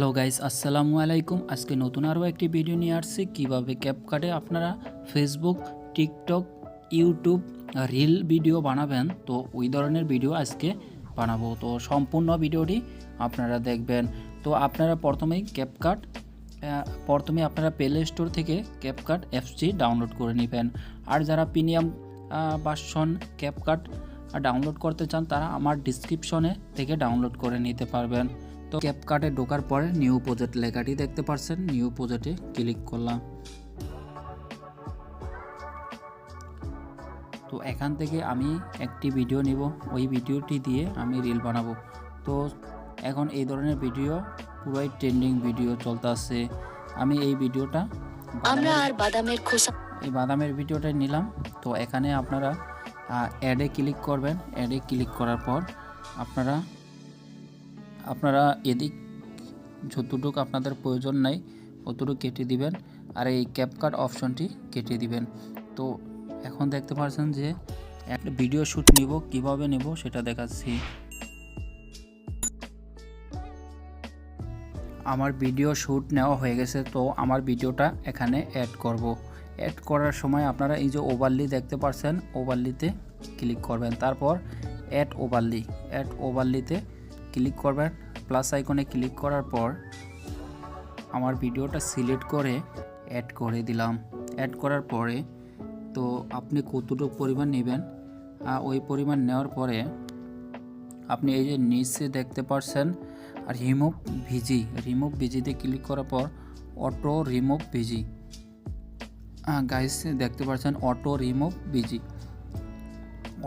Hello guys আসসালামু আলাইকুম আজকে নতুন আরও একটি ভিডিও নিয়ে আসছি। কীভাবে ক্যাপকাটে আপনারা Facebook TikTok YouTube reel video বানাবেন, তো ওই ধরনের ভিডিও আজকে বানাবো। তো সম্পূর্ণ ভিডিওটি আপনারা দেখবেন। তো আপনারা প্রথমেই ক্যাপকাট প্রথমে আপনারা প্লে স্টোর থেকে ক্যাপকাট অ্যাপসটি ডাউনলোড করে নেবেন। আর যারা প্রিমিয়াম ভার্সন ক্যাপকাট ডাউনলোড করতে চান, তারা আমার ডিসক্রিপশনে থেকে ডাউনলোড করে নিতে পারবেন। তো ক্যাপকাটে ঢোকার পরে নিউ প্রজেক্ট লেখাটি দেখতে পাচ্ছেন নিউ প্রজেক্টে ক্লিক করলাম। তো এখান থেকে আমি একটি ভিডিও নিব। ওই ভিডিওটি দিয়ে আমি রিল বানাবো। তো এখন এই ধরনের ভিডিও পুরাই ট্রেন্ডিং ভিডিও চলতেছে। আমি এই ভিডিওটা আমরা আর বাদামের খোসা এই বাদামের ভিডিওটা নিলাম। তো এখানে আপনারা অ্যাডে ক্লিক করবেন। অ্যাডে ক্লিক করার পর আপনারা আপনারা এদিক যতটুকু আপনাদের প্রয়োজন নাই, অতটুকু কেটে দিবেন। আর এই ক্যাপকাট অপশনটি কেটে দিবেন। তো এখন দেখতে পাচ্ছেন যে একটা ভিডিও শ্যুট নিব, কীভাবে নেব সেটা দেখাচ্ছি। আমার ভিডিও শ্যুট নেওয়া হয়ে গেছে, তো আমার ভিডিওটা এখানে অ্যাড করব। অ্যাড করার সময় আপনারা এই যে ওভারলি দেখতে পাচ্ছেন ওভারলিতে ক্লিক করবেন। তারপর অ্যাড ওভারলি অ্যাড ওভারলিতে ক্লিক করবেন। প্লাস আইকনে ক্লিক করার পর আমার ভিডিওটা সিলেক্ট করে অ্যাড করে দিলাম। অ্যাড করার পরে তো আপনি কতটুকু পরিমাণ নেবেন? ওই পরিমাণ নেওয়ার পরে আপনি এই যে নিচে দেখতে পাচ্ছেন রিমুভ ভিজি রিমুভ ভিজিতে ক্লিক করার পর অটো রিমুভ ভিজি গাইস দেখতে পাচ্ছেন auto remove BG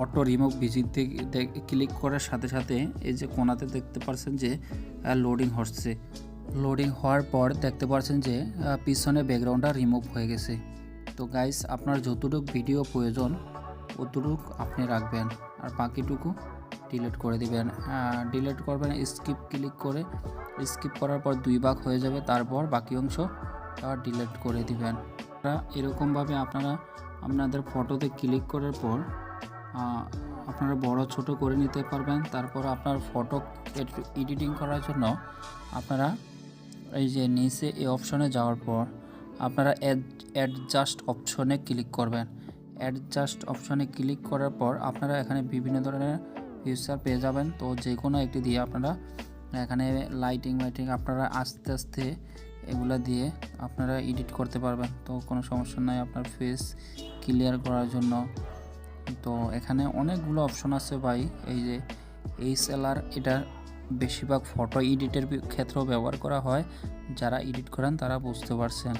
auto remove ভিজিতে click করার সাথে সাথে এই যে কোনাতে দেখতে পাচ্ছেন যে লোডিং হচ্ছে। লোডিং হওয়ার পর দেখতে পাচ্ছেন যে পিছনে ব্যাকগ্রাউন্ডটা রিমুভ হয়ে গেছে। তো গাইস আপনার যতটুকু ভিডিও প্রয়োজন, অতটুকু আপনি রাখবেন। আর বাকিটুকু ডিলিট করে দিবেন। ডিলিট করবেন স্কিপ ক্লিক করে স্কিপ করার পর দুই ভাগ হয়ে যাবে। তারপর বাকি অংশ ডিলিট করে দিবেন। এরকমভাবে আপনারা, আপনাদের ফটোতে ক্লিক করার পর আপনারা বড় ছোট করে নিতে পারবেন। তারপর আপনার ফটো এডিটিং করার জন্য আপনারা এই যে নিচে এই অপশনে যাওয়ার পর আপনারা অ্যাডজাস্ট অপশনে ক্লিক করবেন। অ্যাডজাস্ট অপশনে ক্লিক করার পর আপনারা এখানে বিভিন্ন ধরনের ফিচার পেয়ে যাবেন। তো যে কোনো একটি দিয়ে আপনারা এখানে লাইটিং লাইটিং আপনারা আস্তে আস্তে এগুলো দিয়ে আপনারা এডিট করতে পারবেন। তো কোনো সমস্যা নাই আপনার ফেস ক্লিয়ার করার জন্য। তো এখানে অনেকগুলো অপশন আছে ভাই। এই যে এইচএলআর এটা বেশিরভাগ ফটো এডিটের ক্ষেত্রেও ব্যবহার করা হয়। যারা এডিট করেন, তারা বুঝতে পারছেন।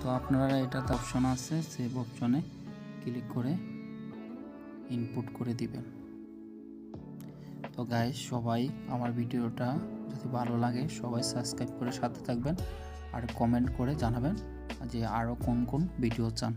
তো আপনারা এটাতে অপশন আছে সেভ অপশনে ক্লিক করে ইনপুট করে দিবেন। তো গাইস সবাই আমার ভিডিওটা যদি ভালো লাগে, সবাই সাবস্ক্রাইব করে সাথে থাকবেন। আর কমেন্ট করে জানাবেন যে আরও কোন কোন ভিডিও চান।